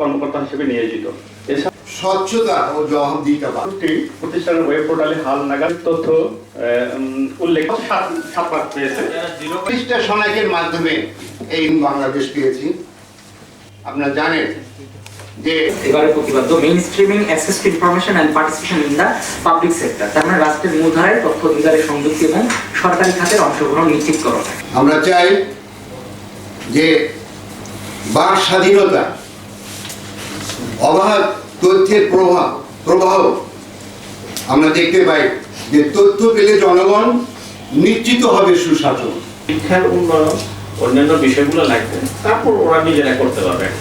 কর্মকর্তা হিসেবে নিয়োজিত। এছাড়া স্বচ্ছতা ও জবাবদিহিতা প্রতিষ্ঠানের ওয়েব পোর্টালে হাল নাগাদ তথ্য উল্লেখ সাত সাত পেয়েছে। পৃষ্ঠা সনাকের মাধ্যমে এই বাংলাদেশ পেয়েছি। আপনারা জানেন যে এবারে প্রতিবাদ্য main streaming access to information and participation in the public sector তার মানে রাষ্ট্রের মূলধারায় তথ্য অধিকারের সংযুক্তি এবং সরকারি খাতের অংশগ্রহণ নিশ্চিত করা। আমরা চাই যে বাক স্বাধীনতা অবাধ তথ্যের প্রভাব প্রবাহ। আমরা দেখতে পাই যে তথ্য পেলে জনগণ নিশ্চিত হবে সুশাসন। শিক্ষার উন্নয়ন, অন্যান্য বিষয়গুলো লাগবে, তারপর ওরা নিজেরা করতে পারবে।